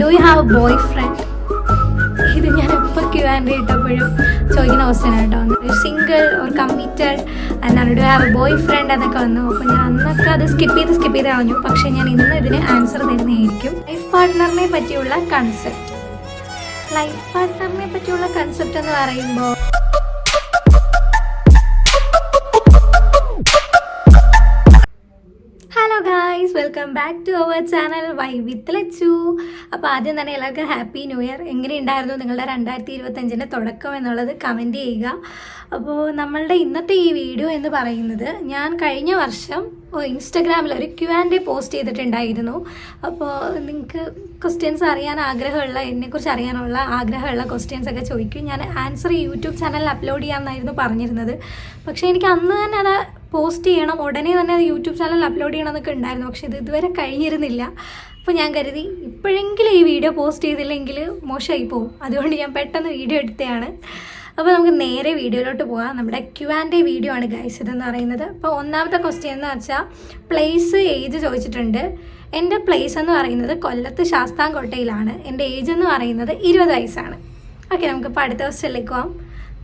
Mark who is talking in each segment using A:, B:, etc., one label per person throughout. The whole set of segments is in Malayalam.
A: Do you have boyfriend ഇത് ഞാൻ എപ്പോൾ ക്യൂ ആൻഡ് ഇട്ടപ്പോഴും ചോദിക്കുന്ന ക്വസ്റ്റ്യൻ കേട്ടോ. സിംഗിൾ ഓർ കമ്മിറ്റഡ് എന്നാണ് do have a boyfriend എന്നൊക്കെ വന്നു. അപ്പോൾ ഞാൻ അന്നൊക്കെ അത് സ്കിപ്പ് ചെയ്ത് സ്കിപ്പ് ചെയ്ത് കളഞ്ഞു. പക്ഷേ ഞാൻ ഇന്ന് ഇതിന് ആൻസർ തരുന്നതായിരിക്കും. ലൈഫ് പാർട്ട്ണറിനെ പറ്റിയുള്ള കൺസെപ്റ്റ് ലൈഫ് പാർട്ട്ണറിനെ പറ്റിയുള്ള കൺസെപ്റ്റ് എന്ന് പറയുമ്പോൾ welcome back to our channel Y with Lachu അപ്പോൾ ആദ്യം തന്നെ എല്ലാവർക്കും ഹാപ്പി ന്യൂ ഇയർ എങ്ങനെയുണ്ടായിരുന്നു നിങ്ങളുടെ രണ്ടായിരത്തി ഇരുപത്തഞ്ചിന്റെ തുടക്കം എന്നുള്ളത് കമന്റ് ചെയ്യുക. അപ്പോൾ നമ്മളുടെ ഇന്നത്തെ ഈ വീഡിയോ എന്ന് പറയുന്നത് ഞാൻ കഴിഞ്ഞ വർഷം ഇൻസ്റ്റഗ്രാമിൽ ഒരു ക്യു ആൻഡ് എ പോസ്റ്റ് ചെയ്തിട്ടുണ്ടായിരുന്നു. അപ്പോൾ നിങ്ങൾക്ക് ക്വസ്റ്റ്യൻസ് അറിയാൻ ആഗ്രഹമുള്ള എന്നെക്കുറിച്ച് അറിയാനുള്ള ആഗ്രഹമുള്ള ക്വസ്റ്റ്യൻസ് ഒക്കെ ചോദിക്കും. ഞാൻ ആൻസർ യൂട്യൂബ് ചാനലിൽ അപ്ലോഡ് ചെയ്യാമെന്നായിരുന്നു പറഞ്ഞിരുന്നത്. പക്ഷേ എനിക്ക് അന്ന് തന്നെ അത് പോസ്റ്റ് ചെയ്യണം ഉടനെ തന്നെ അത് യൂട്യൂബ് ചാനലിൽ അപ്ലോഡ് ചെയ്യണം എന്നൊക്കെ ഉണ്ടായിരുന്നു. പക്ഷേ ഇത് ഇതുവരെ കഴിഞ്ഞിരുന്നില്ല. അപ്പോൾ ഞാൻ കരുതി ഇപ്പോഴെങ്കിലും ഈ വീഡിയോ പോസ്റ്റ് ചെയ്തില്ലെങ്കിൽ മോശമായി പോകും അതുകൊണ്ട് ഞാൻ പെട്ടെന്ന് വീഡിയോ എടുത്തതാണ്. അപ്പോൾ നമുക്ക് നേരെ വീഡിയോയിലോട്ട് പോകാം. നമ്മുടെ ക്യു ആൻഡ് എ വീഡിയോ ആണ് ഗൈസ് ഇതെന്ന് പറയുന്നത്. അപ്പോൾ ഒന്നാമത്തെ ക്വസ്റ്റ്യൻ എന്ന് വെച്ചാൽ പ്ലേസ് ഏജ് ചോദിച്ചിട്ടുണ്ട്. എന്റെ പ്ലേസ് എന്ന് പറയുന്നത് കൊല്ലത്ത് ശാസ്താംകോട്ടയിലാണ്. എന്റെ ഏജ് എന്ന് പറയുന്നത് ഇരുപത് വയസ്സാണ്. ഓക്കെ നമുക്കിപ്പോൾ അടുത്ത ക്വസ്റ്റ്യനിലേക്ക് പോകാം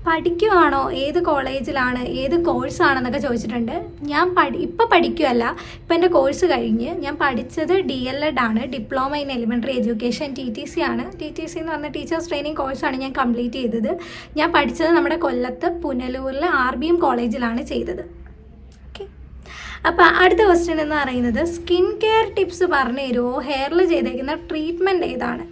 A: പഠിക്കുവാണോ? ഏത് കോളേജിലാണ്? ഏത് കോഴ്സാണെന്നൊക്കെ ചോദിച്ചിട്ടുണ്ട്. ഞാൻ പഠി ഇപ്പം പഠിക്കുകയല്ല ഇപ്പം എന്റെ കോഴ്സ് കഴിഞ്ഞ് ഞാൻ പഠിച്ചത് ഡി എൽ എഡ് ആണ്. Diploma in elementary education T T C ആണ്. ടി ടി സി എന്ന് പറഞ്ഞ ടീച്ചേഴ്സ് ട്രെയിനിങ് കോഴ്സാണ് ഞാൻ കംപ്ലീറ്റ് ചെയ്തത്. ഞാൻ പഠിച്ചത് നമ്മുടെ കൊല്ലത്ത് പുനലൂരിലെ ആർ ബി എം കോളേജിലാണ് ചെയ്തത്. അപ്പോൾ അടുത്ത ക്വസ്റ്റ്യൻ എന്ന് പറയുന്നത് സ്കിൻ കെയർ ടിപ്സ് പറഞ്ഞു തരുമോ? ഹെയറിൽ ചെയ്തേക്കുന്ന ട്രീറ്റ്മെന്റ് ഏതാണ്?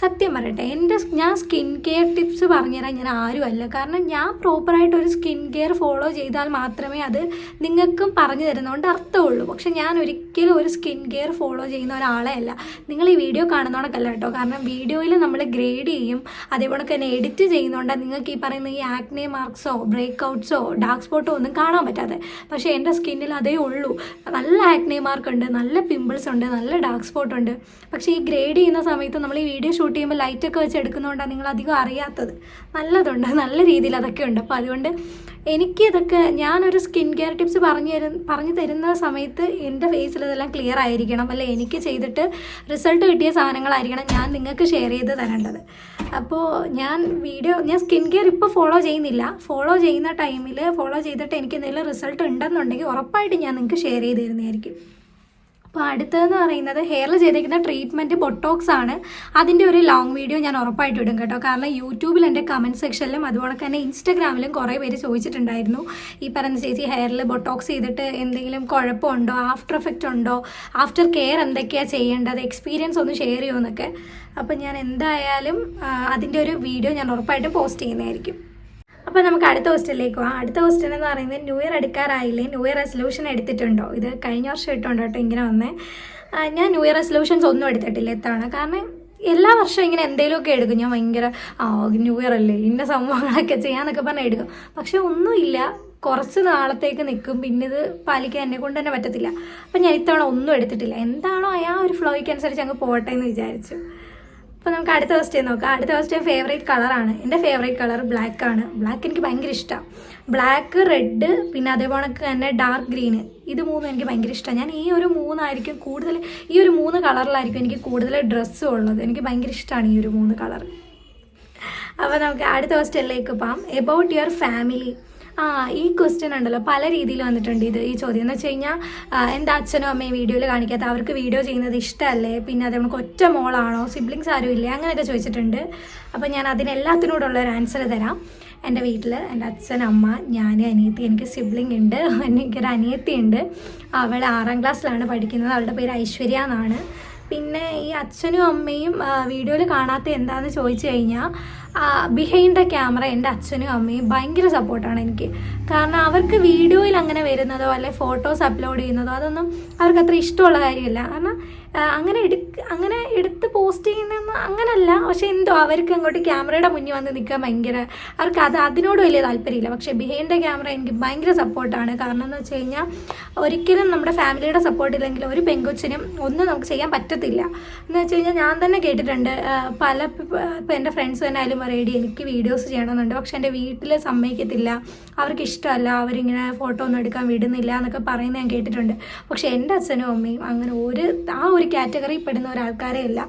A: സത്യം പറയട്ടെ എന്റെ ഞാൻ സ്കിൻ കെയർ ടിപ്സ് പറഞ്ഞുതരാൻ ഞാൻ ആരുമല്ല. കാരണം ഞാൻ പ്രോപ്പറായിട്ട് ഒരു സ്കിൻ കെയർ ഫോളോ ചെയ്താൽ മാത്രമേ അത് നിങ്ങൾക്കും പറഞ്ഞു തരുന്നതുകൊണ്ട് അർത്ഥമുള്ളൂ. പക്ഷെ ഞാൻ ഒരിക്കലും ഒരു സ്കിൻ കെയർ ഫോളോ ചെയ്യുന്ന ഒരാളെ അല്ല. നിങ്ങൾ ഈ വീഡിയോ കാണുന്നതുകൊണ്ടൊക്കെ കേട്ടോ. കാരണം വീഡിയോയിൽ നമ്മൾ ഗ്രേഡ് ചെയ്യും അതേപോലെ തന്നെ എഡിറ്റ് ചെയ്യുന്നതുകൊണ്ട് നിങ്ങൾക്ക് ഈ പറയുന്ന ഈ ആക്നെ മാർക്സോ ബ്രേക്ക് ഔട്ട്സോ ഡാർക്ക് സ്പോട്ടോ ഒന്നും കാണാൻ പറ്റാതെ പക്ഷേ എന്റെ സ്കിന്നിൽ അതേ ഉള്ളൂ. നല്ല ആക്നെ മാർക്ക് ഉണ്ട് നല്ല പിമ്പിൾസ് ഉണ്ട് നല്ല ഡാർക്ക് സ്പോട്ട് ഉണ്ട് പക്ഷേ ഈ ഗ്രേഡ് ചെയ്യുന്ന സമയത്ത് നമ്മൾ ഈ വീഡിയോ ഷൂട്ട് ചെയ്യുമ്പോൾ ലൈറ്റൊക്കെ വെച്ച് എടുക്കുന്നതുകൊണ്ടാണ് നിങ്ങൾ അധികം അറിയാത്തത്. നല്ലതുണ്ട് നല്ല രീതിയിൽ അതൊക്കെ ഉണ്ട്. അപ്പോൾ അതുകൊണ്ട് എനിക്ക് ഇതൊക്കെ ഞാനൊരു സ്കിൻ കെയർ ടിപ്സ് പറഞ്ഞു തരു പറഞ്ഞു തരുന്ന സമയത്ത് എന്റെ ഫേസിൽ ഇതെല്ലാം ക്ലിയർ ആയിരിക്കണം. അല്ലെ? എനിക്ക് ചെയ്തിട്ട് റിസൾട്ട് കിട്ടിയ സാധനങ്ങളായിരിക്കണം ഞാൻ നിങ്ങൾക്ക് ഷെയർ ചെയ്ത് തരേണ്ടത്. അപ്പോൾ ഞാൻ വീഡിയോ ഞാൻ സ്കിൻ കെയർ ഇപ്പോൾ ഫോളോ ചെയ്യുന്നില്ല. ഫോളോ ചെയ്യുന്ന ടൈമിൽ ഫോളോ ചെയ്തിട്ട് എനിക്ക് എന്തെങ്കിലും റിസൾട്ട് ഉണ്ടെന്നുണ്ടെങ്കിൽ ഉറപ്പായിട്ട് ഞാൻ നിങ്ങൾക്ക് ഷെയർ ചെയ്ത് തരുന്നതായിരിക്കും. അപ്പോൾ അടുത്തതെന്ന് പറയുന്നത് ഹെയറിൽ ചെയ്തേക്കുന്ന ട്രീറ്റ്മെന്റ് ബൊട്ടോക്സ് ആണ്. അതിന്റെ ഒരു ലോങ് വീഡിയോ ഞാൻ ഉറപ്പായിട്ട് ഇടും കേട്ടോ. കാരണം യൂട്യൂബിൽ എന്റെ കമന്റ് സെക്ഷനിലും അതുപോലെ തന്നെ ഇൻസ്റ്റഗ്രാമിലും കുറേ പേര് ചോദിച്ചിട്ടുണ്ടായിരുന്നു. ഈ പറഞ്ഞ ചേച്ചി ഹെയറിൽ ബൊട്ടോക്സ് ചെയ്തിട്ട് എന്തെങ്കിലും കുഴപ്പമുണ്ടോ? ആഫ്റ്റർ എഫക്റ്റ് ഉണ്ടോ? ആഫ്റ്റർ കെയർ എന്തൊക്കെയാണ് ചെയ്യേണ്ടത്? എക്സ്പീരിയൻസ് ഒന്ന് ഷെയർ ചെയ്യുമെന്നൊക്കെ അപ്പോൾ ഞാൻ എന്തായാലും അതിന്റെ ഒരു വീഡിയോ ഞാൻ ഉറപ്പായിട്ടും പോസ്റ്റ് ചെയ്യുന്നതായിരിക്കും. അപ്പോൾ നമുക്ക് അടുത്ത ക്വസ്റ്റ്യനിലേക്ക് പോകാം അടുത്ത ക്വസ്റ്റ്യൻ എന്ന് പറയുന്നത് ന്യൂ ഇയർ എടുക്കാറായില്ലേ ന്യൂ ഇയർ റെസൊല്യൂഷൻ എടുത്തിട്ടുണ്ടോ? ഇത് കഴിഞ്ഞ വർഷം ഇട്ടുണ്ടോ കേട്ടോ ഇങ്ങനെ വന്നേ. ഞാൻ ന്യൂ ഇയർ റെസൊല്യൂഷൻസ് ഒന്നും എടുത്തിട്ടില്ല എത്താണ് കാരണം എല്ലാ വർഷവും ഇങ്ങനെ എന്തെങ്കിലുമൊക്കെ എടുക്കും. ഞാൻ ഭയങ്കര ന്യൂ ഇയർ അല്ലേ? ഇന്ന സംഭവങ്ങളൊക്കെ ചെയ്യാന്നൊക്കെ പറഞ്ഞാൽ എടുക്കും. പക്ഷെ ഒന്നുമില്ല. കുറച്ച് നാളത്തേക്ക് നിൽക്കും. പിന്നെ ഇത് പാലിക്കാൻ എന്നെ കൊണ്ട് തന്നെ പറ്റത്തില്ല. അപ്പം ഞാൻ ഇത്തവണ ഒന്നും എടുത്തിട്ടില്ല. എന്താണോ ആ ഒരു ഫ്ലോയ്ക്ക് അനുസരിച്ച് അങ്ങ് പോകട്ടെ എന്ന് വിചാരിച്ചു. അപ്പോൾ നമുക്ക് അടുത്ത ക്വസ്റ്റ്യൻ നോക്കാം. അടുത്ത ക്വസ്റ്റ്യൻ ഫേവറേറ്റ് കളറാണ് എന്റെ ഫേവറേറ്റ് കളർ ബ്ലാക്ക് ആണ്. ബ്ലാക്ക് എനിക്ക് ഭയങ്കര ഇഷ്ടമാണ് ബ്ലാക്ക് റെഡ് പിന്നെ അതേപോലെ തന്നെ ഡാർക്ക് ഗ്രീന് ഇത് മൂന്നും എനിക്ക് ഭയങ്കര ഇഷ്ടമാണ് ഞാൻ ഈ ഒരു മൂന്നായിരിക്കും കൂടുതൽ ഈ ഒരു മൂന്ന് കളറിലായിരിക്കും എനിക്ക് കൂടുതൽ ഡ്രസ്സും ഉള്ളത്. എനിക്ക് ഭയങ്കര ഇഷ്ടമാണ് ഈ ഒരു മൂന്ന് കളർ അപ്പോൾ നമുക്ക് അടുത്ത ക്വസ്റ്റ്യനിലേക്ക് പോകാം എബൌട്ട് യുവർ ഫാമിലി ഈ ക്വസ്റ്റ്യൻ ഉണ്ടല്ലോ. പല രീതിയിൽ വന്നിട്ടുണ്ട് ഇത് ഈ ചോദ്യം. എന്ന് വെച്ച് കഴിഞ്ഞാൽ എന്താ അച്ഛനും അമ്മയും വീഡിയോയിൽ കാണിക്കാത്ത? അവർക്ക് വീഡിയോ ചെയ്യുന്നത് ഇഷ്ടമല്ലേ പിന്നെ അത് നമുക്ക് ഒറ്റ മോളാണോ? സിബ്ലിങ്സ് ആരും ഇല്ലേ? അങ്ങനെയൊക്കെ ചോദിച്ചിട്ടുണ്ട്. അപ്പോൾ ഞാൻ അതിനെല്ലാത്തിനോടുള്ള ഒരു ആൻസർ തരാം. എന്റെ വീട്ടിൽ എന്റെ അച്ഛൻ അമ്മ ഞാൻ അനിയത്തി എനിക്ക് സിബ്ലിംഗ് ഉണ്ട്. എനിക്കൊരു അനിയത്തി ഉണ്ട്. അവൾ ആറാം ക്ലാസ്സിലാണ് പഠിക്കുന്നത്. അവളുടെ പേര് ഐശ്വര്യ എന്നാണ്. പിന്നെ ഈ അച്ഛനും അമ്മയും വീഡിയോയിൽ കാണാത്ത എന്താണെന്ന് ചോദിച്ചു കഴിഞ്ഞാൽ ബിഹൈൻഡ് ദ ക്യാമറ എന്റെ അച്ഛനും അമ്മയും ഭയങ്കര സപ്പോർട്ടാണ് എനിക്ക്. കാരണം അവർക്ക് വീഡിയോയിൽ അങ്ങനെ വരുന്നതോ അല്ലെ ഫോട്ടോസ് അപ്ലോഡ് ചെയ്യുന്നതോ അതൊന്നും അവർക്ക് അത്ര ഇഷ്ടമുള്ള കാര്യമല്ല. കാരണം അങ്ങനെ എടുക്ക അങ്ങനെ എടുത്ത് പോസ്റ്റ് ചെയ്യുന്ന അങ്ങനല്ല. പക്ഷെ എന്തോ അവർക്ക് അങ്ങോട്ട് ക്യാമറയുടെ മുന്നിൽ വന്ന് നിൽക്കാൻ ഭയങ്കര അവർക്ക് അത് അതിനോട് വലിയ താല്പര്യമില്ല. പക്ഷെ ബിഹൈൻഡ് ദ ക്യാമറ എനിക്ക് ഭയങ്കര സപ്പോർട്ടാണ് കാരണം എന്ന് വെച്ച് കഴിഞ്ഞാൽ ഒരിക്കലും നമ്മുടെ ഫാമിലിയുടെ സപ്പോർട്ട് ഇല്ലെങ്കിൽ ഒരു പെങ്കൊച്ചിനും ഒന്നും നമുക്ക് ചെയ്യാൻ പറ്റത്തില്ല. എന്ന് വെച്ച് കഴിഞ്ഞാൽ ഞാൻ തന്നെ കേട്ടിട്ടുണ്ട് പല ഇപ്പം എന്റെ ഫ്രണ്ട്സ് തന്നെ ആയാലും പറയടി എനിക്ക് വീഡിയോസ് ചെയ്യണമെന്നുണ്ട്. പക്ഷെ എന്റെ വീട്ടിൽ സമ്മതിക്കത്തില്ല. അവർക്ക് ഇഷ്ടമല്ല അവരിങ്ങനെ ഫോട്ടോ ഒന്നും എടുക്കാൻ വിടുന്നില്ല എന്നൊക്കെ പറയുന്നത് ഞാൻ കേട്ടിട്ടുണ്ട്. പക്ഷെ എന്റെ അച്ഛനും അമ്മയും അങ്ങനെ ഒരു ആ ഒരു കാറ്റഗറിയിൽ പെടുന്ന ഒരാൾക്കാരെ അല്ല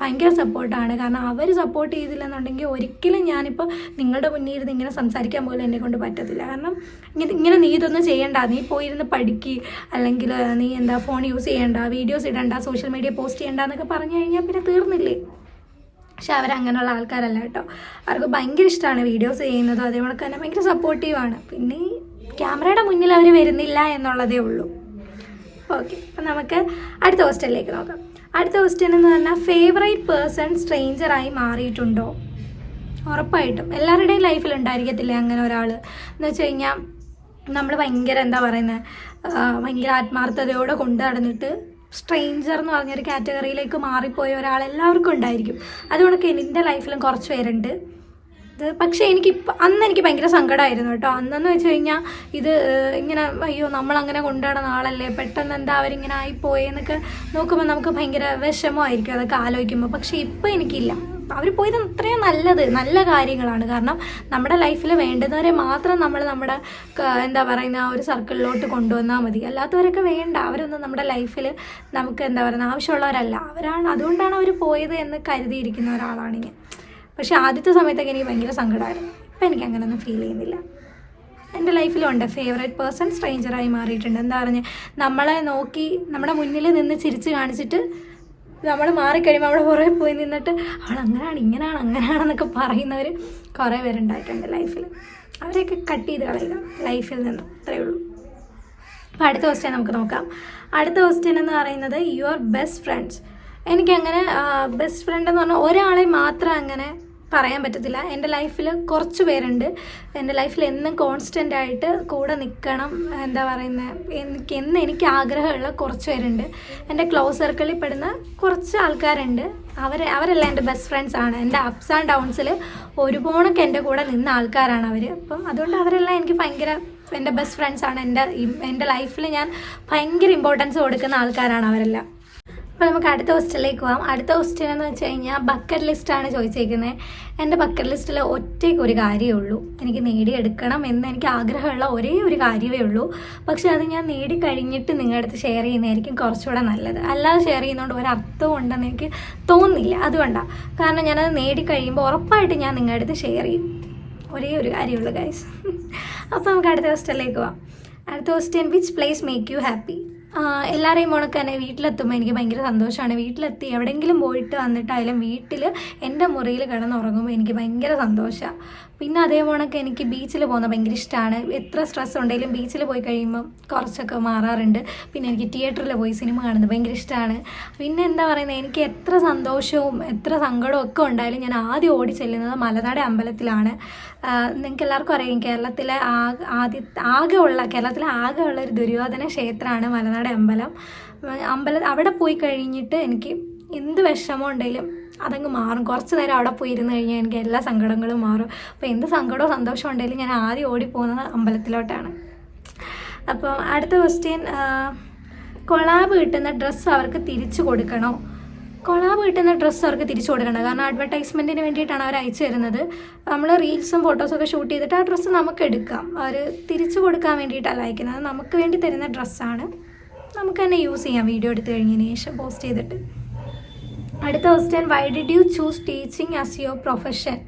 A: ഭയങ്കര സപ്പോർട്ടാണ് കാരണം അവർ സപ്പോർട്ട് ചെയ്തില്ലെന്നുണ്ടെങ്കിൽ ഒരിക്കലും ഞാനിപ്പോൾ നിങ്ങളുടെ മുന്നിൽ ഇരുന്ന് ഇങ്ങനെ സംസാരിക്കാൻ പോലും എന്നെ കൊണ്ട് പറ്റത്തില്ല. കാരണം ഇങ്ങനെ ഇങ്ങനെ നീ ഇതൊന്നും ചെയ്യണ്ട. നീ പോയിരുന്ന് പഠിക്കുക അല്ലെങ്കിൽ നീ എന്താ ഫോൺ യൂസ് ചെയ്യണ്ട വീഡിയോസ് ഇടണ്ട സോഷ്യൽ മീഡിയ പോസ്റ്റ് ചെയ്യണ്ട എന്നൊക്കെ പറഞ്ഞു കഴിഞ്ഞാൽ പിന്നെ തീർന്നില്ലേ? പക്ഷെ അവരങ്ങനെയുള്ള ആൾക്കാരല്ല കേട്ടോ. അവർക്ക് ഭയങ്കര ഇഷ്ടമാണ് വീഡിയോസ് ചെയ്യുന്നത്. അതേപോലെ തന്നെ ഭയങ്കര സപ്പോർട്ടീവാണ് പിന്നെ ക്യാമറയുടെ മുന്നിൽ അവർ വരുന്നില്ല എന്നുള്ളതേ ഉള്ളൂ. ഓക്കെ അപ്പം നമുക്ക് അടുത്ത ഹോസ്റ്റലിലേക്ക് നോക്കാം. അടുത്ത ഹോസ്റ്റൽ എന്ന് പറഞ്ഞാൽ ഫേവറേറ്റ് പേഴ്സൺ സ്ട്രേഞ്ചറായി മാറിയിട്ടുണ്ടോ? ഉറപ്പായിട്ടും. എല്ലാവരുടെയും ലൈഫിൽ ഉണ്ടായിരിക്കത്തില്ലേ അങ്ങനെ ഒരാൾ എന്ന് വെച്ച് കഴിഞ്ഞാൽ നമ്മൾ ഭയങ്കര എന്താ പറയുന്നത് ഭയങ്കര ആത്മാർത്ഥതയോടെ കൊണ്ടു നടന്നിട്ട് സ്ട്രേഞ്ചർ എന്ന് പറഞ്ഞൊരു കാറ്റഗറിയിലേക്ക് മാറിപ്പോയ ഒരാൾ എല്ലാവർക്കും ഉണ്ടായിരിക്കും. അതുകൊണ്ടൊക്കെ എന്റെ ലൈഫിലും കുറച്ച് പേരുണ്ട്. ഇത് പക്ഷേ എനിക്ക് ഇപ്പം അന്ന് എനിക്ക് ഭയങ്കര സങ്കടമായിരുന്നു കേട്ടോ. അന്നെന്ന് വെച്ച് കഴിഞ്ഞാൽ ഇത് ഇങ്ങനെ അയ്യോ നമ്മളങ്ങനെ കൊണ്ടുനടന്ന നാളല്ലേ പെട്ടെന്ന് എന്താ അവരിങ്ങനെ ആയിപ്പോയെന്നൊക്കെ നോക്കുമ്പോൾ നമുക്ക് ഭയങ്കര വിഷമമായിരിക്കും. അതൊക്കെ ആലോചിക്കുമ്പോൾ പക്ഷേ ഇപ്പം എനിക്കില്ല. അവർ പോയത് അത്രയും നല്ലത് നല്ല കാര്യങ്ങളാണ്. കാരണം നമ്മുടെ ലൈഫിൽ വേണ്ടുന്നവരെ മാത്രം നമ്മൾ നമ്മുടെ എന്താ പറയുന്ന ആ ഒരു സർക്കിളിലോട്ട് കൊണ്ടുവന്നാൽ മതി. അല്ലാത്തവരൊക്കെ വേണ്ട. അവരൊന്നും നമ്മുടെ ലൈഫിൽ നമുക്ക് എന്താ പറയുക ആവശ്യമുള്ളവരല്ല. അവരാണ് അതുകൊണ്ടാണ് അവർ പോയത് എന്ന് കരുതിയിരിക്കുന്ന ഒരാളാണ് ഞാൻ. പക്ഷേ ആദ്യത്തെ സമയത്തൊക്കെ എനിക്ക് ഭയങ്കര സങ്കടമായിരുന്നു ഇപ്പം എനിക്ക് അങ്ങനെയൊന്നും ഫീൽ ചെയ്യുന്നില്ല. എന്റെ ലൈഫിലുണ്ട്. ഫേവറേറ്റ് പേഴ്സൺ സ്ട്രേഞ്ചറായി മാറിയിട്ടുണ്ട്. എന്താ പറഞ്ഞ് നമ്മളെ നോക്കി നമ്മുടെ മുന്നിൽ നിന്ന് ചിരിച്ച് കാണിച്ചിട്ട് നമ്മൾ മാറിക്കഴിയുമ്പോൾ അവിടെ പുറകെ പോയി നിന്നിട്ട് അവൾ അങ്ങനെയാണ് ഇങ്ങനെയാണ് അങ്ങനെയാണെന്നൊക്കെ പറയുന്നവർ കുറേ പേരുണ്ടായിട്ടുണ്ട് ലൈഫിൽ. അവരെയൊക്കെ കട്ട് ചെയ്ത് കളയുക. ലൈഫിൽ നിന്ന്. അത്രയേ ഉള്ളൂ. അപ്പോൾ അടുത്ത ക്വസ്റ്റ്യൻ നമുക്ക് നോക്കാം. അടുത്ത ക്വസ്റ്റ്യൻ എന്ന് പറയുന്നത് യുവർ ബെസ്റ്റ് ഫ്രണ്ട്സ് എനിക്കങ്ങനെ ബെസ്റ്റ് ഫ്രണ്ട് എന്ന് പറഞ്ഞാൽ ഒരാളെ മാത്രം അങ്ങനെ പറയാൻ പറ്റത്തില്ല. എന്റെ ലൈഫിൽ കുറച്ച് പേരുണ്ട്. എന്റെ ലൈഫിൽ എന്നും കോൺസ്റ്റന്റ് ആയിട്ട് കൂടെ നിൽക്കണം എന്താ പറയുന്നത് എനിക്ക് എന്ന് എനിക്ക് ആഗ്രഹമുള്ള കുറച്ച് പേരുണ്ട്. എന്റെ ക്ലോസ് സർക്കിളിൽ പെടുന്ന കുറച്ച് ആൾക്കാരുണ്ട്. അവർ അവരെല്ലാം എന്റെ ബെസ്റ്റ് ഫ്രണ്ട്സ് ആണ്. എന്റെ അപ്സ് ആൻഡ് ഡൗൺസിൽ ഒരുപോണൊക്കെ എന്റെ കൂടെ നിന്ന ആൾക്കാരാണ് അവർ അപ്പം അതുകൊണ്ട് അവരെല്ലാം എനിക്ക് ഭയങ്കര എന്റെ ബെസ്റ്റ് ഫ്രണ്ട്സ് ആണ്. എന്റെ എന്റെ ലൈഫിൽ ഞാൻ ഭയങ്കര ഇമ്പോർട്ടൻസ് കൊടുക്കുന്ന ആൾക്കാരാണ് അവരെല്ലാം. അപ്പോൾ നമുക്ക് അടുത്ത ഹോസ്റ്റലിലേക്ക് പോകാം അടുത്ത ഹോസ്റ്റൽ എന്ന് വെച്ച് കഴിഞ്ഞാൽ ബക്കറ്റ് ലിസ്റ്റാണ് ചോദിച്ചേക്കുന്നത് എന്റെ ബക്കറ്റ് ലിസ്റ്റിൽ ഒറ്റയ്ക്ക് ഒരു കാര്യമേ ഉള്ളൂ. എനിക്ക് നേടിയെടുക്കണം എന്ന് എനിക്ക് ആഗ്രഹമുള്ള ഒരേ ഒരു കാര്യമേ ഉള്ളൂ. പക്ഷെ അത് ഞാൻ നേടിക്കഴിഞ്ഞിട്ട് നിങ്ങളുടെ അടുത്ത് ഷെയർ ചെയ്യുന്നതായിരിക്കും കുറച്ചുകൂടെ നല്ലത്. അല്ലാതെ ഷെയർ ചെയ്യുന്നതുകൊണ്ട് ഒരർത്ഥം ഉണ്ടെന്ന് എനിക്ക് തോന്നുന്നില്ല. അതുകൊണ്ടാണ് കാരണം ഞാനത് നേടിക്കഴിയുമ്പോൾ ഉറപ്പായിട്ട് ഞാൻ നിങ്ങളുടെ അടുത്ത് ഷെയർ ചെയ്യും. ഒരേ ഒരു കാര്യമുള്ളൂ ഗൈസ് അപ്പോൾ നമുക്ക് അടുത്ത ഹോസ്റ്റലിലേക്ക് പോവാം. അടുത്ത question which place make you happy എല്ലാവരെയും ഉണക്ക് തന്നെ വീട്ടിലെത്തുമ്പോൾ എനിക്ക് ഭയങ്കര സന്തോഷമാണ് വീട്ടിലെത്തി എവിടെയെങ്കിലും പോയിട്ട് വന്നിട്ടായാലും വീട്ടിൽ എന്റെ മുറിയിൽ കിടന്നുറങ്ങുമ്പോൾ എനിക്ക് ഭയങ്കര സന്തോഷമാണ് പിന്നെ അതേ കണക്ക് എനിക്ക് ബീച്ചിൽ പോകുന്നത് ഭയങ്കര ഇഷ്ടമാണ് എത്ര സ്ട്രെസ് ഉണ്ടെങ്കിലും ബീച്ചിൽ പോയി കഴിയുമ്പോൾ കുറച്ചൊക്കെ മാറാറുണ്ട്. പിന്നെ എനിക്ക് തിയേറ്ററിൽ പോയി സിനിമ കാണുന്നത് ഭയങ്കര ഇഷ്ടമാണ് പിന്നെ എന്താ പറയുന്നത് എനിക്ക് എത്ര സന്തോഷവും എത്ര സങ്കടവും ഒക്കെ ഉണ്ടായാലും ഞാൻ ആദ്യം ഓടി ചെല്ലുന്നത് മലനാട് അമ്പലത്തിലാണ്. നിങ്ങൾക്ക് എല്ലാവർക്കും അറിയാം കേരളത്തിലെ ആകെ ആകെ ഉള്ള കേരളത്തിലെ ആകെ ഉള്ള ഒരു ദുര്യോധന ക്ഷേത്രമാണ് മലനാട് അമ്പലം. അമ്പലം അവിടെ പോയി കഴിഞ്ഞിട്ട് എനിക്ക് എന്ത് വിഷമം ഉണ്ടെങ്കിലും അതങ്ങ് മാറും. കുറച്ച് നേരം അവിടെ പോയി ഇരുന്ന് കഴിഞ്ഞാൽ എനിക്ക് എല്ലാ സങ്കടങ്ങളും മാറും. അപ്പോൾ എന്ത് സങ്കടവും സന്തോഷവും ഉണ്ടെങ്കിലും ഞാൻ ആദ്യം ഓടി പോകുന്നത് അമ്പലത്തിലോട്ടാണ്. അപ്പോൾ അടുത്ത ക്വസ്റ്റ്യൻ കൊളാബ് കിട്ടുന്ന ഡ്രസ്സ് അവർക്ക് തിരിച്ചു കൊടുക്കണോ? കൊളാബ് കിട്ടുന്ന ഡ്രസ്സ് അവർക്ക് തിരിച്ചു കൊടുക്കണം കാരണം അഡ്വർടൈസ്മെന്റിന് വേണ്ടിയിട്ടാണ് അവർ അയച്ചു തരുന്നത്. നമ്മൾ റീൽസും ഫോട്ടോസൊക്കെ ഷൂട്ട് ചെയ്തിട്ട് ആ ഡ്രസ്സ് നമുക്ക് എടുക്കാം. അവർ തിരിച്ചു കൊടുക്കാൻ വേണ്ടിയിട്ടല്ല അയക്കുന്നത്. നമുക്ക് വേണ്ടി തരുന്ന ഡ്രസ്സാണ് നമുക്ക് തന്നെ യൂസ് ചെയ്യാം. വീഡിയോ എടുത്തു കഴിഞ്ഞതിന് ശേഷം പോസ്റ്റ് ചെയ്തിട്ട്. അടുത്ത question why did you choose teaching as your profession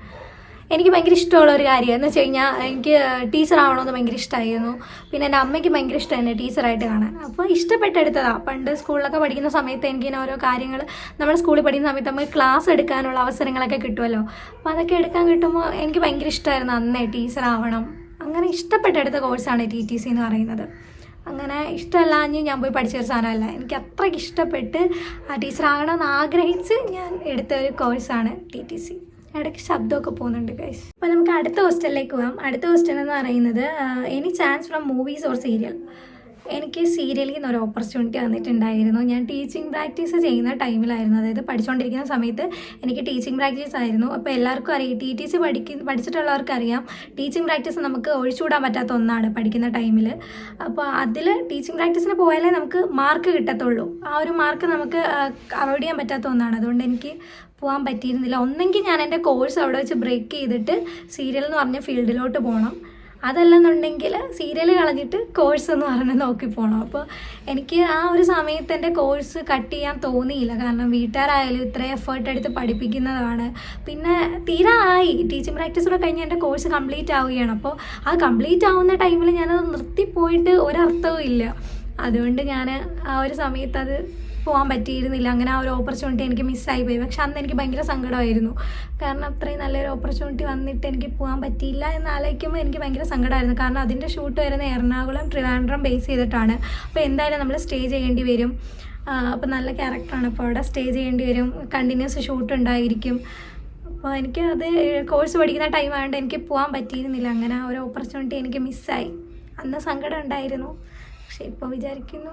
A: എനിക്ക് ഭയങ്കര ഇഷ്ടമുള്ള ഒരു കാര്യം എന്ന് വെച്ച് കഴിഞ്ഞാൽ എനിക്ക് ടീച്ചർ ആവണമെന്ന് ഭയങ്കര ഇഷ്ടമായിരുന്നു പിന്നെ എന്റെ അമ്മയ്ക്ക് ഭയങ്കര ഇഷ്ടമായിരുന്നു ടീച്ചറായിട്ട് കാണാൻ. അപ്പോൾ ഇഷ്ടപ്പെട്ടെടുത്തതാണ് പണ്ട് സ്കൂളിലൊക്കെ പഠിക്കുന്ന സമയത്ത് എനിക്കിങ്ങനെ ഓരോ കാര്യങ്ങൾ നമ്മൾ സ്കൂളിൽ പഠിക്കുന്ന സമയത്ത് നമുക്ക് ക്ലാസ് എടുക്കാനുള്ള അവസരങ്ങളൊക്കെ കിട്ടുമല്ലോ. അപ്പോൾ അതൊക്കെ എടുക്കാൻ കിട്ടുമ്പോൾ എനിക്ക് ഭയങ്കര ഇഷ്ടമായിരുന്നു അന്നേ ടീച്ചർ ആവണം. അങ്ങനെ ഇഷ്ടപ്പെട്ടെടുത്ത കോഴ്സാണ് ടി ടി സി എന്ന് പറയുന്നത്. അങ്ങനെ ഇഷ്ടമല്ലാഞ്ഞ് ഞാൻ പോയി പഠിച്ച ഒരു സാധനമല്ല. എനിക്ക് അത്രയ്ക്ക് ഇഷ്ടപ്പെട്ട് ആ ടീച്ചറാകണമെന്ന് ആഗ്രഹിച്ച് ഞാൻ എടുത്ത ഒരു കോഴ്സാണ് ടി ടി സി. ഇടയ്ക്ക് ശബ്ദമൊക്കെ പോകുന്നുണ്ട് ഗൈസ് അപ്പോൾ നമുക്ക് അടുത്ത ഹോസ്റ്റലിലേക്ക് പോകാം അടുത്ത ഹോസ്റ്റൽ എന്ന് പറയുന്നത് any chance from movies or serial എനിക്ക് സീരിയലിൽ നിന്ന് ഒരു ഓപ്പർച്യൂണിറ്റി വന്നിട്ടുണ്ടായിരുന്നു. ഞാൻ ടീച്ചിങ് പ്രാക്ടീസ് ചെയ്യുന്ന ടൈമിലായിരുന്നു അതായത് പഠിച്ചുകൊണ്ടിരിക്കുന്ന സമയത്ത് എനിക്ക് ടീച്ചിങ് പ്രാക്ടീസ് ആയിരുന്നു. അപ്പോൾ എല്ലാവർക്കും അറിയാം ടി ടി സി പഠിക്കുന്ന പഠിച്ചിട്ടുള്ളവർക്ക് അറിയാം ടീച്ചിങ് പ്രാക്ടീസ് നമുക്ക് ഒഴിച്ചുകൂടാൻ പറ്റാത്ത ഒന്നാണ് പഠിക്കുന്ന ടൈമിൽ അപ്പോൾ അതിൽ ടീച്ചിങ് പ്രാക്ടീസിന് പോയാലേ നമുക്ക് മാർക്ക് കിട്ടത്തുള്ളൂ. ആ ഒരു മാർക്ക് നമുക്ക് അവോയ്ഡ് ചെയ്യാൻ പറ്റാത്ത ഒന്നാണ്. അതുകൊണ്ട് എനിക്ക് പോകാൻ പറ്റിയിരുന്നില്ല. ഒന്നെങ്കിൽ ഞാൻ എന്റെ കോഴ്സ് അവിടെ വെച്ച് ബ്രേക്ക് ചെയ്തിട്ട് സീരിയൽ എന്ന് പറഞ്ഞ ഫീൽഡിലോട്ട് പോകണം അതല്ലെന്നുണ്ടെങ്കിൽ സീരിയൽ കളഞ്ഞിട്ട് കോഴ്സ് എന്ന് പറഞ്ഞ് നോക്കി പോകണം അപ്പോൾ എനിക്ക് ആ ഒരു സമയത്ത് എന്റെ കോഴ്സ് കട്ട് ചെയ്യാൻ തോന്നിയില്ല. കാരണം വീട്ടുകാരായാലും ഇത്ര എഫേർട്ട് എടുത്ത് പഠിപ്പിക്കുന്നതാണ്. പിന്നെ തീരെ ആയി. ടീച്ചിങ് പ്രാക്ടീസോടെ കഴിഞ്ഞ് എന്റെ കോഴ്സ് കംപ്ലീറ്റ് ആവുകയാണ്. അപ്പോൾ ആ കംപ്ലീറ്റ് ആവുന്ന ടൈമിൽ ഞാനത് നിർത്തിപ്പോയിട്ട് ഒരർത്ഥവും ഇല്ല. അതുകൊണ്ട് ഞാൻ ആ ഒരു സമയത്ത് അത് പോകാൻ പറ്റിയിരുന്നില്ല. അങ്ങനെ ആ ഒരു ഓപ്പർച്യൂണിറ്റി എനിക്ക് മിസ്സായി പോയി. പക്ഷെ അന്ന് എനിക്ക് ഭയങ്കര സങ്കടമായിരുന്നു. കാരണം അത്രയും നല്ലൊരു ഓപ്പർച്യൂണിറ്റി വന്നിട്ട് എനിക്ക് പോകാൻ പറ്റിയില്ല എന്ന് എനിക്ക് ഭയങ്കര സങ്കടമായിരുന്നു. കാരണം അതിന്റെ ഷൂട്ട് വരുന്ന എറണാകുളം ട്രിവാൻഡ്രം ബേസ് ചെയ്തിട്ടാണ്. അപ്പോൾ എന്തായാലും നമ്മൾ സ്റ്റേ ചെയ്യേണ്ടി വരും. അപ്പോൾ നല്ല ക്യാരക്ടറാണ് അപ്പോൾ അവിടെ സ്റ്റേ ചെയ്യേണ്ടി വരും. കണ്ടിന്യൂസ് ഷൂട്ട് ഉണ്ടായിരിക്കും. അപ്പോൾ എനിക്ക് അത് കോഴ്സ് പഠിക്കുന്ന ടൈം ആയതുകൊണ്ട് എനിക്ക് പോകാൻ പറ്റിയിരുന്നില്ല. അങ്ങനെ ആ ഒരു ഓപ്പർച്യൂണിറ്റി എനിക്ക് മിസ്സായി അന്ന് സങ്കടം ഉണ്ടായിരുന്നു. പക്ഷെ ഇപ്പോൾ വിചാരിക്കുന്നു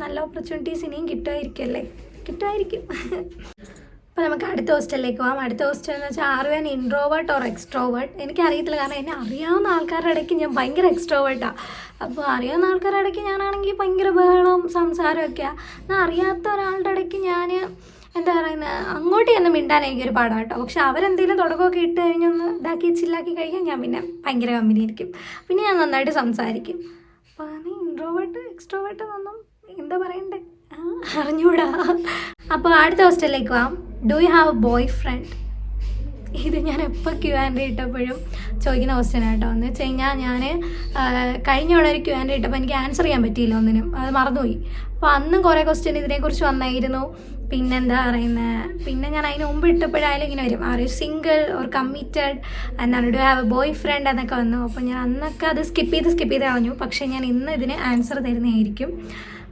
A: നല്ല ഓപ്പർച്യൂണിറ്റീസ് ഇനിയും കിട്ടുമായിരിക്കല്ലേ കിട്ടുമായിരിക്കും അപ്പോൾ നമുക്ക് അടുത്ത ഹോസ്റ്റലിലേക്ക് പോകാം അടുത്ത ഹോസ്റ്റൽ എന്ന് വെച്ചാൽ ഞാൻ ഇൻട്രോവേർട്ട് ഓർ എക്സ്ട്രോവേർട്ട് എനിക്ക് എനിക്കറിയത്തില്ല കാരണം എന്നെ അറിയാവുന്ന ആൾക്കാരുടെ ഇടയ്ക്ക് ഞാൻ ഭയങ്കര എക്സ്ട്രോവേർട്ടാണ് അപ്പോൾ അറിയാവുന്ന ആൾക്കാരുടെ ഇടയ്ക്ക് ഞാനാണെങ്കിൽ ഭയങ്കര ബഹളവും സംസാരമൊക്കെയാണ് എന്നാൽ അറിയാത്ത ഒരാളുടെ ഇടയ്ക്ക് ഞാൻ എന്താ പറയുന്നത് അങ്ങോട്ട് ചെന്ന് മിണ്ടാൻ എനിക്കൊരു പാടാണ് കേട്ടോ. പക്ഷെ അവരെന്തെങ്കിലും തുടക്കമൊക്കെ ഇട്ട് കഴിഞ്ഞൊന്ന് ഇതാക്കി ചില്ലാക്കി കഴിഞ്ഞാൽ ഞാൻ പിന്നെ ഭയങ്കര കമ്പനി ആയിരിക്കും. പിന്നെ ഞാൻ നന്നായിട്ട് സംസാരിക്കും. ഇൻട്രോവേർട്ട് എക്സ്ട്രോവേർട്ട് എന്നൊന്നും എന്താ പറയണ്ടേ? അറിഞ്ഞൂടാ. അപ്പോൾ അടുത്ത ഹോസ്റ്റലിലേക്ക് warm do you have a boyfriend ഇത് ഞാൻ എപ്പോൾ ക്യു ആൻഡ് ഇട്ടപ്പോഴും ചോദിക്കുന്ന ക്വസ്റ്റ്യൻ ആട്ടോ എന്ന് വെച്ച് കഴിഞ്ഞാൽ ഞാൻ കഴിഞ്ഞ അവിടെ ഒരു ക്യു ആൻഡ് ഇട്ടപ്പോൾ എനിക്ക് ആൻസർ ചെയ്യാൻ പറ്റിയില്ല ഒന്നിനും. അത് മറന്നുപോയി. അപ്പോൾ അന്നും കുറേ ക്വസ്റ്റ്യൻ ഇതിനെക്കുറിച്ച് വന്നായിരുന്നു. പിന്നെന്താ പറയുന്നത് പിന്നെ ഞാൻ അതിന് മുമ്പ് ഇട്ടപ്പോഴായാലും ഇങ്ങനെ വരും. Are you single or committed? എന്നാണ് do have a boyfriend എന്നൊക്കെ വന്നു. അപ്പോൾ ഞാൻ അന്നൊക്കെ അത് സ്കിപ്പ് ചെയ്ത് സ്കിപ്പ് ചെയ്ത് കളഞ്ഞു. പക്ഷേ ഞാൻ ഇന്ന് ഇതിന് ആൻസർ തരുന്നതായിരിക്കും.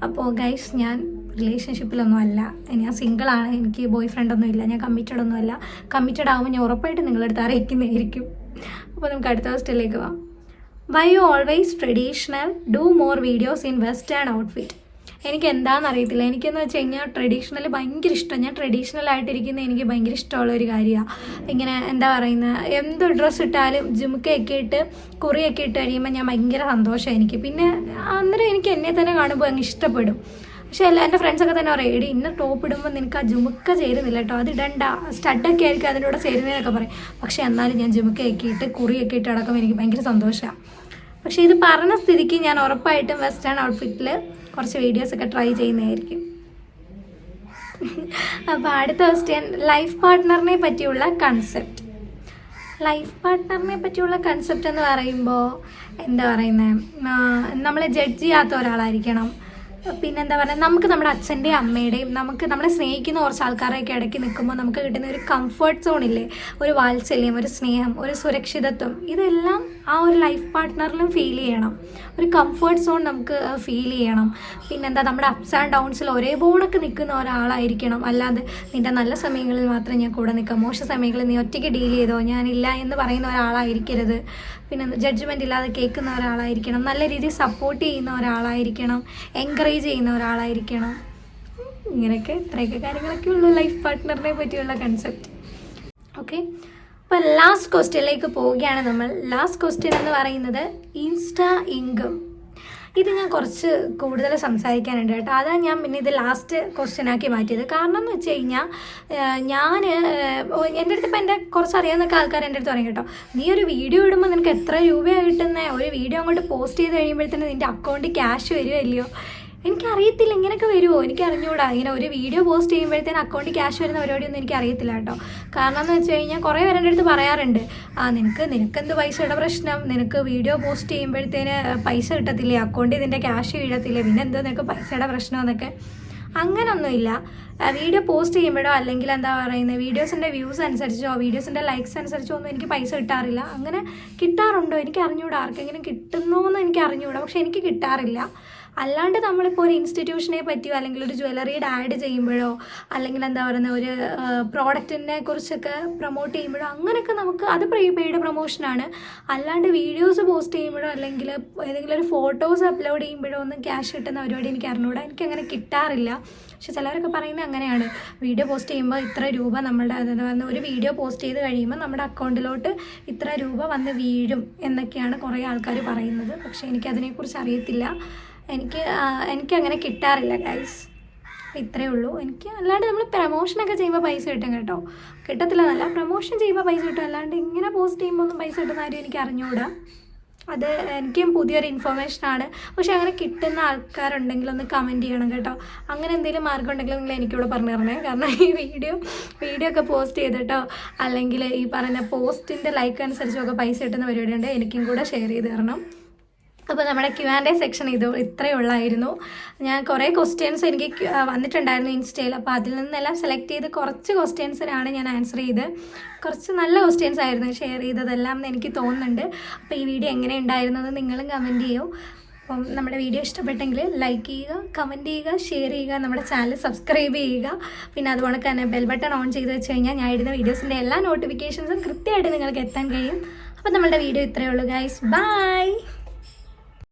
A: അപ്പോൾ ഗൈസ് ഞാൻ റിലേഷൻഷിപ്പിലൊന്നും അല്ല. ഞാൻ സിംഗിളാണ് എനിക്ക് ബോയ് ഫ്രണ്ടൊന്നും ഇല്ല. ഞാൻ കമ്മിറ്റഡ് ഒന്നും അല്ല. കമ്മിറ്റഡ് ആകുമ്പോൾ ഞാൻ ഉറപ്പായിട്ട് നിങ്ങളെടുത്ത് അറിയിക്കുന്നതായിരിക്കും. അപ്പോൾ നമുക്ക് അടുത്ത ഹോസ്റ്റലിലേക്ക് പോവാം. Why you always traditional do more videos in western outfit എനിക്ക് എന്താണെന്ന് അറിയത്തില്ല. എനിക്കെന്ന് വെച്ച് കഴിഞ്ഞാൽ ട്രഡീഷണൽ ഭയങ്കര ഇഷ്ടം. ഞാൻ ട്രഡീഷണൽ ആയിട്ടിരിക്കുന്നത് എനിക്ക് ഭയങ്കര ഇഷ്ടമുള്ള ഒരു കാര്യമാണ് ഇങ്ങനെ എന്താ പറയുന്നത് എന്ത് ഡ്രസ്സ് ഇട്ടാലും ജുമുക്കയൊക്കെ ഇട്ട് കുറിയൊക്കെ ഇട്ട് കഴിയുമ്പോൾ ഞാൻ ഭയങ്കര സന്തോഷം എനിക്ക്. പിന്നെ അന്നേരം എനിക്ക് എന്നെ തന്നെ കാണുമ്പോൾ അങ്ങ് ഇഷ്ടപ്പെടും. പക്ഷേ എല്ലാ എന്റെ ഫ്രണ്ട്സൊക്കെ തന്നെ പറയും എടി ഇന്ന ടോപ്പ് ഇടുമ്പോൾ നിനക്ക് ആ ജുമുക്ക ചേരുന്നില്ല കേട്ടോ അത് ഇടണ്ട. സ്റ്റഡൊക്കെ ആയിരിക്കും അതിന്റെ കൂടെ ചേരുന്നതെന്നൊക്കെ പറയും. പക്ഷേ എന്നാലും ഞാൻ ജുമുക്കയൊക്കെ ഇട്ട് കുറിയൊക്കെ ഇട്ട് അടക്കം എനിക്ക് ഭയങ്കര സന്തോഷമാണ് പക്ഷേ ഇത് പറഞ്ഞ സ്ഥിതിക്ക് ഞാൻ ഉറപ്പായിട്ടും വെസ്റ്റേൺ ഔട്ട്ഫിറ്റിൽ കുറച്ച് വീഡിയോസൊക്കെ ട്രൈ ചെയ്യുന്നതായിരിക്കും. അപ്പോൾ അടുത്ത ക്വസ്റ്റ്യൻ ലൈഫ് പാർട്ട്ണറിനെ പറ്റിയുള്ള കൺസെപ്റ്റ് ലൈഫ് പാർട്ട്ണറിനെ പറ്റിയുള്ള കൺസെപ്റ്റ് എന്ന് പറയുമ്പോൾ എന്താ പറയുന്നത് നമ്മളെ ജഡ്ജ് ചെയ്യാത്ത ഒരാളായിരിക്കണം. പിന്നെന്താ പറയുക നമുക്ക് നമ്മുടെ അച്ഛന്റെയും അമ്മയുടെയും നമുക്ക് നമ്മളെ സ്നേഹിക്കുന്ന കുറച്ച് ആൾക്കാരെയൊക്കെ ഇടയ്ക്ക് നിൽക്കുമ്പോൾ നമുക്ക് കിട്ടുന്ന ഒരു കംഫർട്ട് സോണില്ലേ ഒരു വാത്സല്യം ഒരു സ്നേഹം ഒരു സുരക്ഷിതത്വം. ഇതെല്ലാം ആ ഒരു ലൈഫ് പാർട്ട്ണറിലും ഫീൽ ചെയ്യണം. ഒരു കംഫർട്ട് സോൺ നമുക്ക് ഫീൽ ചെയ്യണം. പിന്നെന്താ നമ്മുടെ അപ്സ് ആൻഡ് ഡൗൺസിൽ ഒരേപോലൊക്കെ നിൽക്കുന്ന ഒരാളായിരിക്കണം. അല്ലാതെ നിന്റെ നല്ല സമയങ്ങളിൽ മാത്രം ഞാൻ കൂടെ നിൽക്കാം. മോശ സമയങ്ങളിൽ നീ ഒറ്റയ്ക്ക് ഡീൽ ചെയ്തോ ഞാനില്ല എന്ന് പറയുന്ന ഒരാളായിരിക്കരുത്. പിന്നെ ജഡ്ജ്മെന്റ് ഇല്ലാതെ കേൾക്കുന്ന ഒരാളായിരിക്കണം. നല്ല രീതിയിൽ സപ്പോർട്ട് ചെയ്യുന്ന ഒരാളായിരിക്കണം. എൻകറേജ് ചെയ്യുന്ന ഒരാളായിരിക്കണം. ഇങ്ങനെയൊക്കെ ഇത്രയൊക്കെ കാര്യങ്ങളൊക്കെ ഉള്ളൂ ലൈഫ് പാർട്ട്ണറിനെ പറ്റിയുള്ള കൺസെപ്റ്റ് ഓക്കെ അപ്പോൾ ലാസ്റ്റ് ക്വസ്റ്റ്യനിലേക്ക് പോവുകയാണ് നമ്മൾ. ലാസ്റ്റ് ക്വസ്റ്റ്യൻ എന്ന് പറയുന്നത് ഇൻസ്റ്റാ ഇൻകം. ഇത് ഞാൻ കുറച്ച് കൂടുതൽ സംസാരിക്കാനുണ്ട് കേട്ടോ. അതാണ് ഞാൻ പിന്നെ ഇത് ലാസ്റ്റ് ക്വസ്റ്റ്യൻ ആക്കി മാറ്റിയത്. കാരണം എന്ന് വെച്ച് കഴിഞ്ഞാൽ ഞാൻ എന്റെ അടുത്ത് ഇപ്പം എന്റെ കുറച്ച് അറിയാവുന്നൊക്കെ ആൾക്കാർ എന്റെ അടുത്ത് പറയും കേട്ടോ. നീ ഒരു വീഡിയോ ഇടുമ്പോൾ നിനക്ക് എത്ര രൂപയാണ് കിട്ടുന്നത് ഒരു വീഡിയോ അങ്ങോട്ട് പോസ്റ്റ് ചെയ്ത് കഴിയുമ്പോഴത്തേന് നിന്റെ അക്കൗണ്ട് ക്യാഷ് വരുമോ ഇല്ലയോ? എനിക്കറിയത്തില്ല ഇങ്ങനെയൊക്കെ വരുമോ എനിക്ക് അറിഞ്ഞുകൂടാ ഇങ്ങനെ ഒരു വീഡിയോ പോസ്റ്റ് ചെയ്യുമ്പോഴത്തേന് അക്കൗണ്ടിൽ ക്യാഷ് വരുന്ന പരിപാടിയൊന്നും എനിക്ക് അറിയത്തില്ല കേട്ടോ. കാരണം എന്ന് വെച്ച് കഴിഞ്ഞാൽ കുറേ പേരുടെ അടുത്ത് പറയാറുണ്ട്. ആ നിനക്ക് നിനക്കെന്ത് പൈസയുടെ പ്രശ്നം? നിനക്ക് വീഡിയോ പോസ്റ്റ് ചെയ്യുമ്പോഴത്തേന് പൈസ കിട്ടത്തില്ലേ? അക്കൗണ്ടിൽ ഇതിന്റെ ക്യാഷ് വീഴത്തില്ലേ? പിന്നെ എന്തോ നിനക്ക് പൈസയുടെ പ്രശ്നം എന്നൊക്കെ? അങ്ങനൊന്നുമില്ല. വീഡിയോ പോസ്റ്റ് ചെയ്യുമ്പോഴോ അല്ലെങ്കിൽ എന്താ പറയുന്നത് വീഡിയോസിന്റെ വ്യൂസ് അനുസരിച്ചോ വീഡിയോസിന്റെ ലൈക്സ് അനുസരിച്ചോ ഒന്നും എനിക്ക് പൈസ കിട്ടാറില്ല. അങ്ങനെ കിട്ടാറുണ്ടോ? എനിക്ക് അറിഞ്ഞുകൂടാ ആർക്കെങ്കിലും കിട്ടുന്നോ എന്ന് എനിക്ക് അറിഞ്ഞുകൂടാ പക്ഷെ എനിക്ക് കിട്ടാറില്ല. അല്ലാണ്ട് നമ്മളിപ്പോൾ ഒരു ഇൻസ്റ്റിറ്റ്യൂഷനെ പറ്റിയോ അല്ലെങ്കിൽ ഒരു ജ്വല്ലറിയുടെ ആഡ് ചെയ്യുമ്പോഴോ അല്ലെങ്കിൽ എന്താ പറയുന്നത് ഒരു പ്രോഡക്റ്റിനെ കുറിച്ചൊക്കെ പ്രൊമോട്ട് ചെയ്യുമ്പോഴോ അങ്ങനെയൊക്കെ നമുക്ക് അത് പ്രീ പെയ്ഡ് പ്രൊമോഷനാണ് അല്ലാണ്ട് വീഡിയോസ് പോസ്റ്റ് ചെയ്യുമ്പോഴോ അല്ലെങ്കിൽ ഏതെങ്കിലും ഒരു ഫോട്ടോസ് അപ്ലോഡ് ചെയ്യുമ്പോഴോ ഒന്നും ക്യാഷ് കിട്ടുന്ന പരിപാടി എനിക്ക് അറിഞ്ഞൂടാ. എനിക്ക് അങ്ങനെ കിട്ടാറില്ല. പക്ഷെ ചിലരൊക്കെ പറയുന്നത് അങ്ങനെയാണ്. വീഡിയോ പോസ്റ്റ് ചെയ്യുമ്പോൾ ഇത്ര രൂപ നമ്മുടെ ഒരു വീഡിയോ പോസ്റ്റ് ചെയ്ത് കഴിയുമ്പോൾ നമ്മുടെ അക്കൗണ്ടിലോട്ട് ഇത്ര രൂപ വന്ന് വീഴും എന്നൊക്കെയാണ് കുറേ ആൾക്കാർ പറയുന്നത്. പക്ഷേ എനിക്കതിനെക്കുറിച്ച് അറിയത്തില്ല. എനിക്ക് എനിക്ക് അങ്ങനെ കിട്ടാറില്ല ഗൈസ് ഇത്രയേ ഉള്ളൂ. എനിക്ക് അല്ലാണ്ട് നമ്മൾ പ്രമോഷനൊക്കെ ചെയ്യുമ്പോൾ പൈസ കിട്ടും കേട്ടോ. കിട്ടത്തില്ല എന്നല്ല. പ്രമോഷൻ ചെയ്യുമ്പോൾ പൈസ കിട്ടും. അല്ലാണ്ട് ഇങ്ങനെ പോസ്റ്റ് ചെയ്യുമ്പോൾ ഒന്നും പൈസ കിട്ടുന്ന കാര്യം എനിക്ക് അറിഞ്ഞുകൂടാ അത് എനിക്കും പുതിയൊരു ഇൻഫർമേഷനാണ് പക്ഷെ അങ്ങനെ കിട്ടുന്ന ആൾക്കാരുണ്ടെങ്കിൽ ഒന്ന് കമന്റ് ചെയ്യണം കേട്ടോ. അങ്ങനെ എന്തെങ്കിലും മാർഗം ഉണ്ടെങ്കിൽ നിങ്ങൾ എനിക്കിവിടെ പറഞ്ഞു തരണേ. കാരണം ഈ വീഡിയോ വീഡിയോ ഒക്കെ പോസ്റ്റ് ചെയ്തിട്ടോ അല്ലെങ്കിൽ ഈ പറഞ്ഞ പോസ്റ്റിന്റെ ലൈക്ക് അനുസരിച്ചൊക്കെ പൈസ കിട്ടുന്ന പരിപാടിയുണ്ട്. എനിക്കും കൂടെ ഷെയർ ചെയ്ത് തരണം. അപ്പോൾ നമ്മുടെ ക്യു ആൻഡ് എ സെക്ഷൻ ഇത് ഇത്രയേ ഉള്ളായിരുന്നു. ഞാൻ കുറേ ക്വസ്റ്റ്യൻസ് എനിക്ക് വന്നിട്ടുണ്ടായിരുന്നു ഇൻസ്റ്റയിൽ. അപ്പോൾ അതിൽ നിന്നെല്ലാം സെലക്ട് ചെയ്ത് കുറച്ച് ക്വസ്റ്റ്യൻസിനാണ് ഞാൻ ആൻസർ ചെയ്ത്. കുറച്ച് നല്ല ക്വസ്റ്റ്യൻസ് ആയിരുന്നു ഷെയർ ചെയ്തതെല്ലാം എന്ന് എനിക്ക് തോന്നുന്നുണ്ട്. അപ്പോൾ ഈ വീഡിയോ എങ്ങനെ ഉണ്ടായിരുന്നത് നിങ്ങളും കമന്റ് ചെയ്യൂ. അപ്പം നമ്മുടെ വീഡിയോ ഇഷ്ടപ്പെട്ടെങ്കിൽ ലൈക്ക് ചെയ്യുക കമന്റ് ചെയ്യുക ഷെയർ ചെയ്യുക നമ്മുടെ ചാനൽ സബ്സ്ക്രൈബ് ചെയ്യുക. പിന്നെ അതുപോലെ തന്നെ ബെൽ ബട്ടൺ ഓൺ ചെയ്ത് വെച്ച് കഴിഞ്ഞാൽ ഞാൻ ഇടുന്ന വീഡിയോസിന്റെ എല്ലാ നോട്ടിഫിക്കേഷൻസും കൃത്യമായിട്ട് നിങ്ങൾക്ക് എത്താൻ കഴിയും. അപ്പോൾ നമ്മളുടെ വീഡിയോ ഇത്രയേ ഉള്ളൂ ഗൈസ് ബൈ